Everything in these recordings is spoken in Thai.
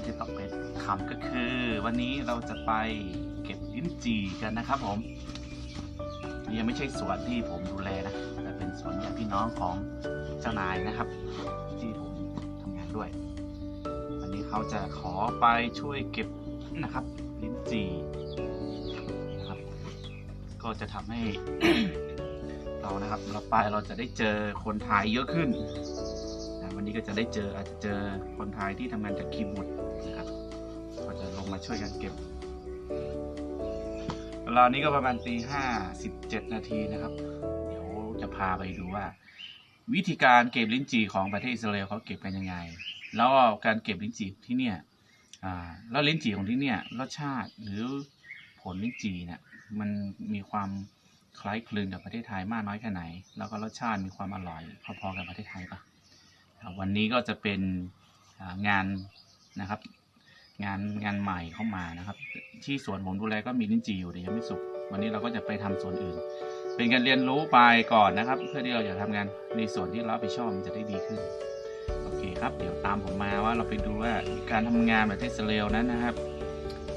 ที่จะต้องไปทำก็คือ วันนี้เราจะไปเก็บลิ้นจี่กันนะครับผมนี่ยังไม่ใช่สวนที่ผมดูแลนะแต่เป็นสวนญาติพี่น้องของเจ้านายนะครับ ที่ผมทำงานด้วย วันนี้เขาจะขอไปช่วยเก็บนะครับ ลิ้นจี่นะครับ ก็จะทำให้เรานะครับเราไปเราจะได้เจอคนไทยเยอะขึ้นนะวันนี้ก็จะได้เจออาจจะเจอคนไทยที่ทำงานจากคีย์บอร์ ช่วยกันเก็บ เวลานี้ก็ประมาณตีห้าสิบเจ็ดนาทีนะครับ เดี๋ยวจะพาไปดูว่า วิธีการเก็บลิ้นจี่ของประเทศอิสราเอลเขาเก็บกันยังไง แล้วการเก็บลิ้นจี่ที่เนี่ยแล้วลิ้นจี่ของที่เนี่ยรสชาติหรือผลลิ้นจี่เนี่ยมันมีความคล้ายคลึงกับประเทศไทยมากน้อยแค่ไหน แล้วก็รสชาติมีความอร่อยพอๆกับประเทศไทยปะวันนี้ก็จะเป็นงานนะครับ งานงานใหม่เข้ามานะครับ ที่สวนผมดูแลก็มีลิ้นจี่อยู่แต่ยังไม่สุก วันนี้เราก็จะไปทำสวนอื่น เป็นการเรียนรู้ไปก่อนนะครับ เพื่อที่เราจะทำงานในส่วนที่เราไปชอบมันจะได้ดีขึ้นโอเคครับเดี๋ยวตามผมมาว่าเราไปดูว่าการทำงานแบบเทสเรลนั้นนะครับ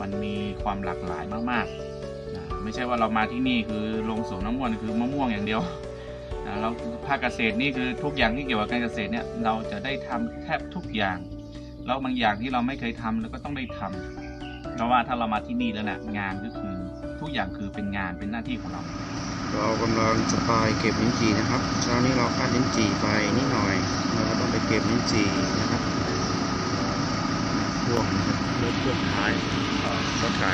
มันมีความหลากหลายมากๆไม่ใช่ว่าเรามาที่นี่คือลงสวนน้ำมันคือมะม่วงอย่างเดียวเราภาคเกษตรนี่คือทุกอย่างที่เกี่ยวกับการเกษตรเนี่ยเราจะได้ทำแทบทุกอย่าง แล้วบางอย่างที่เราไม่เคยทำเราก็ต้องได้ทำเพราะว่าถ้าเรามาที่นี่แล้วนะงานก็คือทุกอย่างคือเป็นงานเป็นหน้าที่ของเรา เรากำลังจะไปเก็บลิ้นจี่นะครับเช้านี้เราคาดลิ้นจี่ไปนิดหน่อยเราก็ต้องไปเก็บลิ้นจี่นะครับพ่วงนะครับรถพ่วงท้ายเอ่อรถไถ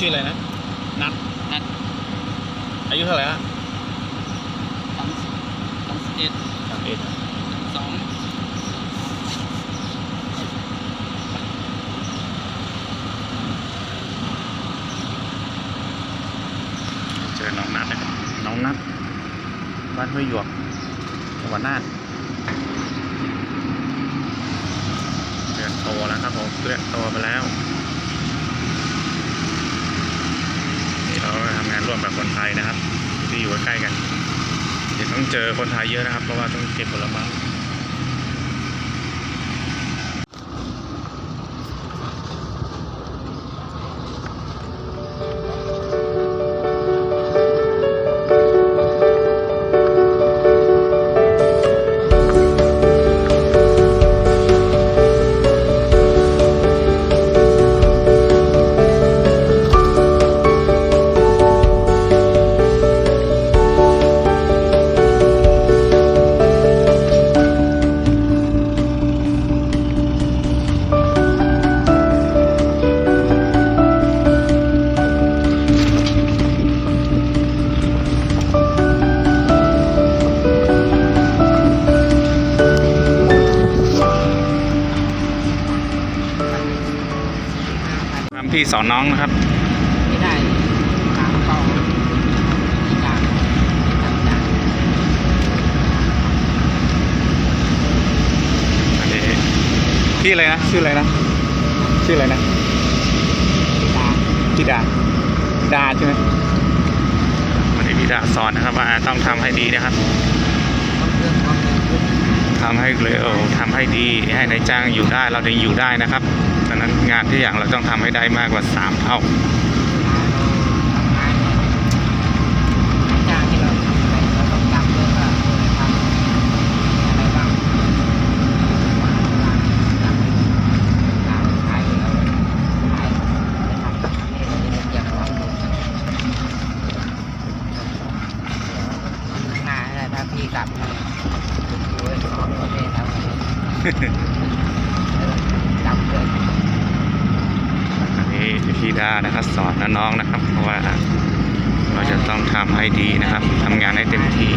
ชื่ออะไรนะ นัด นัด อายุเท่าไหร่ฮะ สามสิบสามสิบ เอ็ดสามเอ็ดสองเจอน้องนัดนะครับน้องนัดบ้านห้วยหยวกจังหวัดน่านเดือนโตแล้วครับผมเดือนโตไปแล้วนี่เราทำงานร่วมกับคนไทยนะครับ ที่อยู่ใกล้ๆกันเดี๋ยวต้องเจอคนไทยเยอะนะครับ เพ พี่สอนน้องนะครับไม่ได้ถามเขาที่การที่ทำได้อันนี้พี่อะไรนะชื่ออะไรนะชื่ออะไรนะตาพี่ดาดาใช่ไหมวันนี้พี่ดาสอนนะครับว่าต้องทำให้ดีนะครับต้องเรื่องความเร็วขึ้นทำให้เร็วทำให้ดีให้นายจ้างอยู่ได้เราถึงอยู่ได้นะครับ นั้นงานที่อย่างเราต้องทำให้ได้มากกว่าสามเท่า ทำงานจ้างที่เราทำไปเราต้องจำด้วยว่าทำอะไรบ้างว่าจำไปการขายเราขายไปทำให้เราได้เรียนความรู้ข้างหน้าถ้าพี่กลับมาดูไอ้ของประเภทเราจำด้วย อัน นี้พี่ดานะครับ สอนน้องๆนะครับเพราะว่าเราจะต้องทำให้ดีนะครับทำงานให้เต็มที่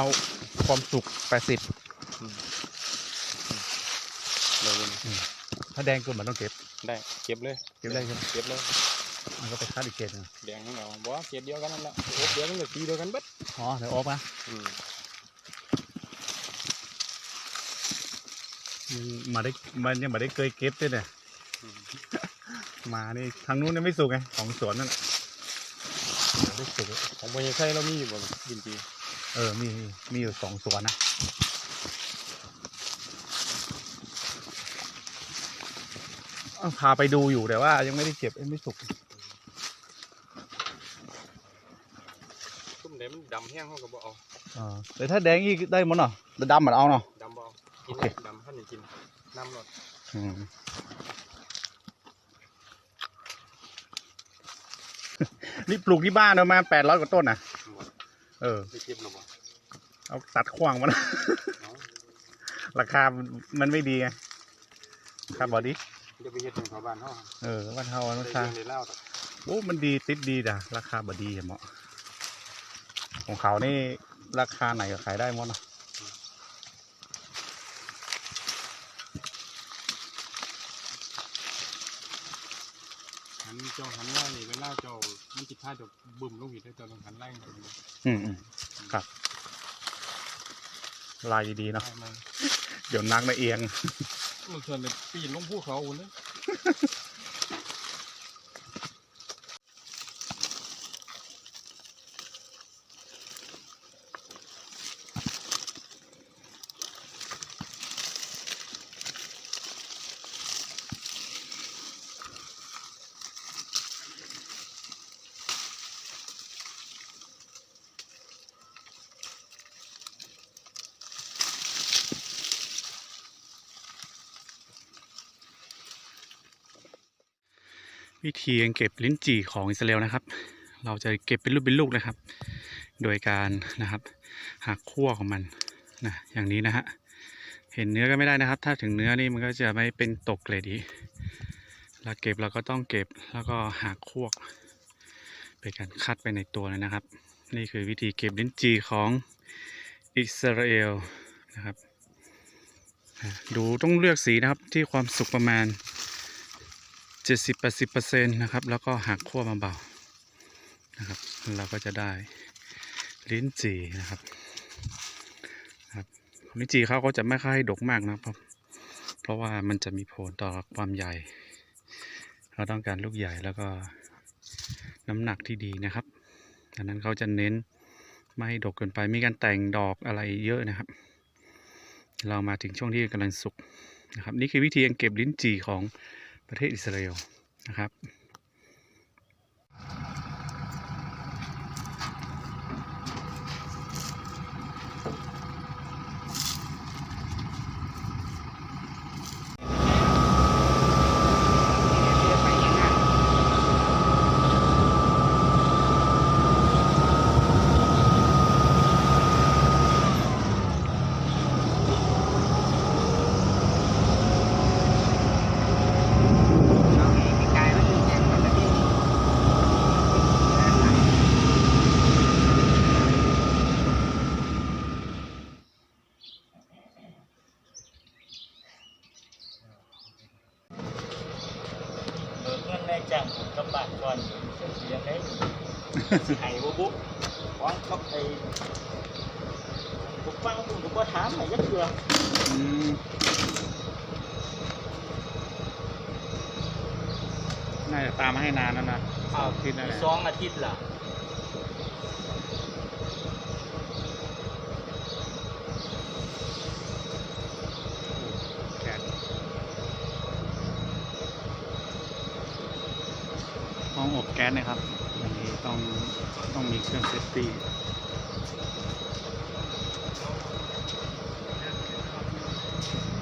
เอาความสุขแปดสิบเลยถ้าแดงเกินมันต้องเก็บ ได้ เก็บเลยเก็บได้ใช่ไหมเก็บเลยมันก็ไปคัดอีกเกตหนึงแดงของเราบอกว่าเก็บเดียวกันนั่นแหละโอ้เดียวกันเลยปีเดียวกันเบัดอ๋อเดี๋ยวออกมาอืมมันมาได้มันยังมาได้เคยเก็บด้วยเนี่ยอืมมานี่ทางนู้นยังไม่สุกไงของสวนนั่นแหละเดี๋ยวได้สุกของบริษัทเรามีอยู่บ่ดินจี เออมีมี มีอยู่สองสวนนะเอ้าพาไปดูอยู่แต่ว่ายังไม่ได้เก็บเอ้ยไม่สุกตุ้มเดี๋ยวมันดำแห้งเขาก็บ่เอาอ่าแต่ถ้าแดงอีกได้หมดเนาะแต่ดำมันเอาเนาะดำบ่เอากินโอเคดำขั้นนี้กินน้ำรดอืมนี่ปลูกที่บ้านประมาณแปดร้อยกว่าต้นนะหมด เออได้เก็บหรอบ่เอาตัดขวางมันเอาราคามันมันไม่ดีไงราคาบอดีเดี๋ยวไปเฮ็ดเป็นชาวบ้านเฮาเออวันเท่าได้ราเรื่คาองได้เล่าต่อโอ้มันดีติดดีด่ะราคาบอดีอะเหมาะ ของเขานี่ราคาไหนก็ขายได้หมดเนาะหันเจ้าหันหน้านี่เวลาเจ้า มันจิตท่าจะบึ้มลงอีกได้เจ้าต้องหันไล่ลงไปอืมอืมครับ ลายดีๆเนาะ ได้มาเดี๋ยวนักนะเอียง มันส่วนเลยปีนลงภูเขาอุ่นเลย วิ ธีการเก็บลิ้นจี่ของอิสราเอลนะครับ เราจะเก็บเป็นลูกเป็นลูกนะครับ โดยการนะครับหักขั้วของมันนะอย่างนี้นะฮะเห็นเนื้อก็ไม่ได้นะครับ ถ้าถึงเนื้อนี่มันก็จะไม่เป็นตกเกรดดีเราเก็บเราก็ต้องเก็บแล้วก็หักขั้วเป็นการคัดไปในตัวเลยนะครับ นี่คือวิธีเก็บลิ้นจี่ของอิสราเอลนะครับดูต้องเลือกสีนะครับที่ความสุกประมาณ 70-80%นะครับ แล้วก็หักขั้วมาเบานะครับ เราก็จะได้ลิ้นจี่นะครับครับลิ้นจี่เขาก็จะไม่ค่อยดกมากนะครับ เพราะว่ามันจะมีผลต่อความใหญ่ เราต้องการลูกใหญ่แล้วก็น้ำหนักที่ดีนะครับดังนั้นเขาจะเน้นไม่ให้ดกเกินไป มีการแต่งดอกอะไรเยอะนะครับ เรามาถึงช่วงที่กำลังสุกนะครับ นี่คือวิธีการเก็บลิ้นจี่ของ ประเทศอิสราเอลนะครับ เรียกไปยังไง น้องเองกายมันคือไง ก่อนเสียงได้ สิให้บ่บุ๊กวางกับไอ้ผมฟังผมก็บ่ถามให้ยักเทื่ออืมน่าจะตามมาให้นานแล้วนะสองอาทิตย์นั่นแหละ สองอาทิตย์ล่ะ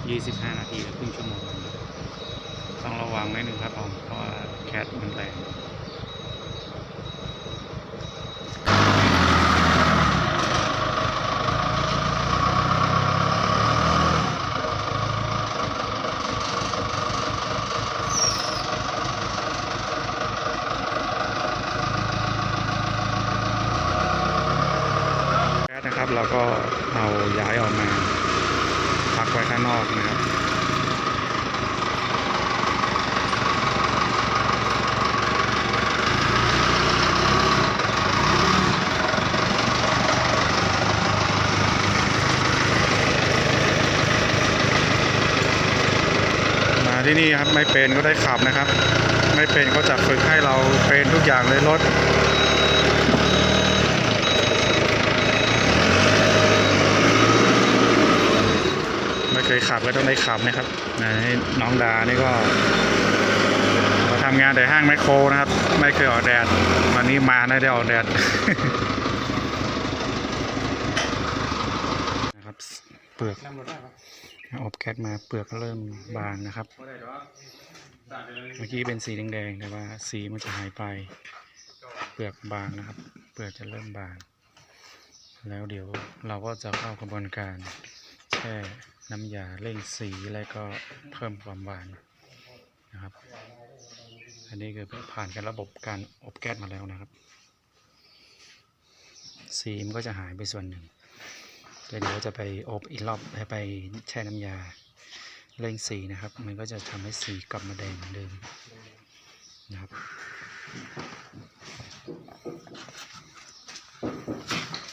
25 นาทีหรือครึ่งชั่วโมงต้องระวังนิดนึงครับผมเพราะว่าแคทมันแรงแคดนะครับเราก็เอาย้ายออก นอกนะครับมาที่นี่ครับไม่เป็นก็ได้ขับนะครับ ไม่เป็นก็จะฝึกให้เราเป็นทุกอย่างเลยรถ เคยขับก็ต้องได้ขับนะครับนะให้น้องดานี่ก็มาทำงานแต่ห้างแมคโครนะครับ ไม่เคยออกแดด วันนี้มาได้ได้ออกแดดนะครับเปลือกอบแก๊สมาเปลือกก็เริ่มบางนะครับ เมื่อกี้เป็นสีแดงๆแต่ว่าสีมันจะหายไป เปลือกบางนะครับ เปลือกจะเริ่มบาง แล้วเดี๋ยวเราก็จะเข้ากระบวนการแช่ น้ำยาเร่งสีแล้วก็เพิ่มความหวานนะครับ อันนี้คือผ่านการระบบการอบแก๊สมาแล้วนะครับ สีมันก็จะหายไปส่วนหนึ่งเดี๋ยวจะไปอบอีกรอบไปแช่น้ำยาเร่งสีนะครับ มันก็จะทำให้สีกลับมาแดงเหมือนเดิมนะครับ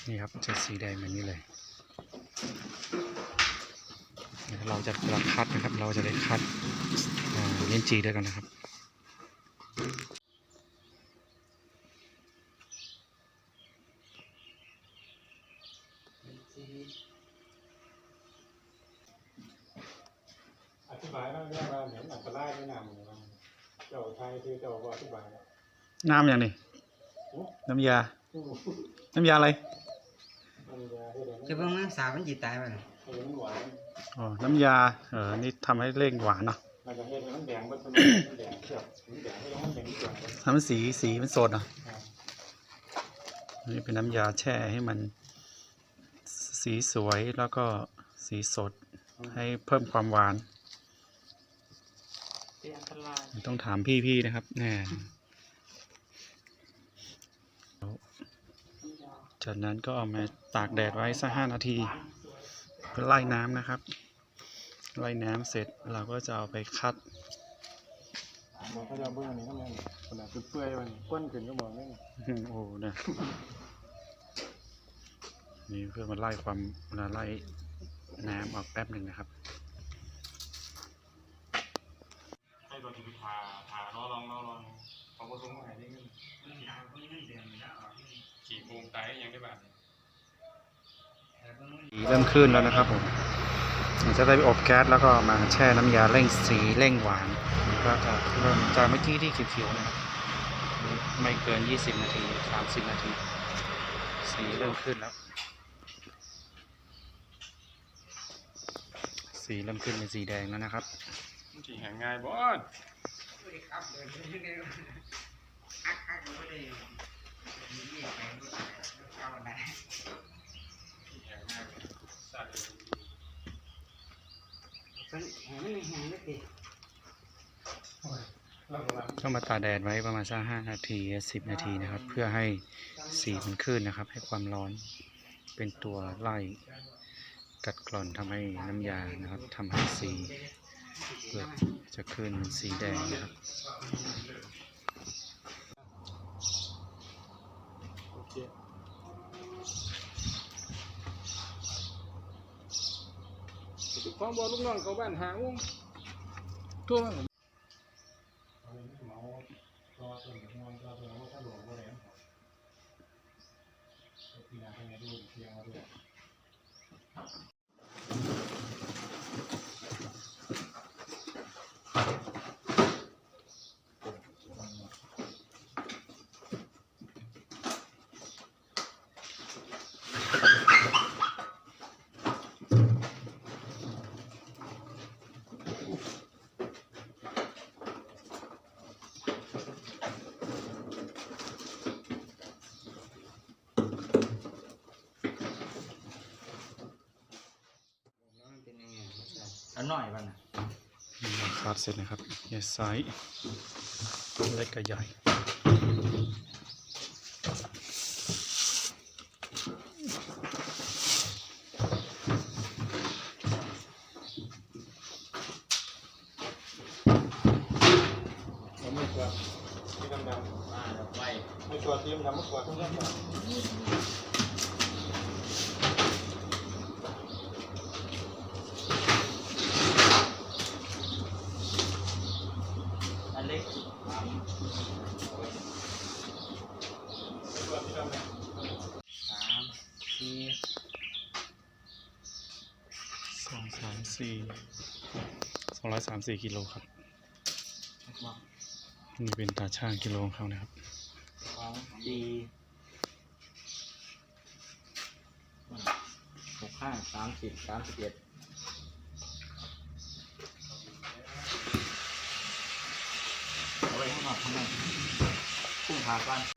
นี่ครับจะสีแดงแบบนี้เลย เดี๋ยวเราจะเราคัดนะครับ เราจะได้คัดอ่าลิ้นจีด้วยกันนะครับ อธิบายแล้วเรื่องว่าเห็นอันตรายไม่นำเลยว่าเจ้าไทยคือเจ้าบ่อธิบายแล้วน้ำอย่างนี้น้ำยา น้ำยาอะไรมันจะให้เดี๋ยวจะเบิ่งมันสาวมันสิตายบ่ล่ะให้มันหวานอ๋อ น้ำยา เออ นี่ทำให้เร่งหวานเนาะแล้วก็ให้มันแดงมันเป็นแดงเขียวมันแดงให้มันแดงเขียวทำให้สีสีมันสดเนาะนี่เป็นน้ำยาแช่ให้มัน สีสวยแล้วก็สีสดให้เพิ่มความหวาน เป็นอันตรายต้องถามพี่ๆนะครับแน่จากนั้นก็เอามาตากแดดไว้สักห้านาทีเพื่อไล่น้ำนะครับ ไล่น้ำเสร็จเราก็จะเอาไปคัดบอกเขาจะเบื้องนี้ทำไมขนาดเปื่อยๆมันก้นขึ้นก็บอกนี่อืมโอ้นะนี่เพื่อมาไล่ความมาไล่น้ำออกแป๊บหนึ่งนะครับให้ตัวที่ไปผ่าผ่าลองลองลองลองเขาผสมมาให้ได้เงินขี่โครงไตยังได้บ้าง สีเริ่มขึ้นแล้วนะครับผมเราจะได้ไปอบแก๊สแล้วก็มาแช่น้ำยาเร่งสีเร่งหวานมันก็จะเริ่มจากเมื่อกี้ที่เขียวๆนะครับไม่เกิน 20 นาที 30 นาที สีเริ่มขึ้นแล้ว สีเริ่มขึ้นเป็นสีแดงแล้วนะครับมันขี่แหงง่ายบอส ตว์เพิ่นให้มันแห้งๆนิดเดียวเรากำลังก็มาตากแดดไว้ประมาณสักห้านาทีสิบนาทีนะครับ เพื่อให้สีมันขึ้นนะครับ ให้ความร้อนเป็นตัวไล่กัดกร่อนทำให้น้ำยานะครับทำให้สีเปลือกจะขึ้นเป็นสีแดงนะครับ ของบ่ลูกน้องเขาบ้านหาโมงทั่วมันมันเป็นยังไงเอา หน่อยบ้างนะขาดเสร็จนะครับใหญ่ไซส์เล็กกับใหญ่ ผมไม่กลัวที่ดำดำ มาเดี๋ยวไป ไม่กลัวที่ดำดำไม่กลัวทุกอย่าง อันเล็กสามสามสี่ ส องสามสี่สองร้อยสามสี่กิโลครับบอกนี่เป็นตาช่างกิโลของเขานะครับสองสี่หกห้าสามสิบสามสิบเอ็ดเอาไว้ข้างนอกข้างในพุ่งขากัน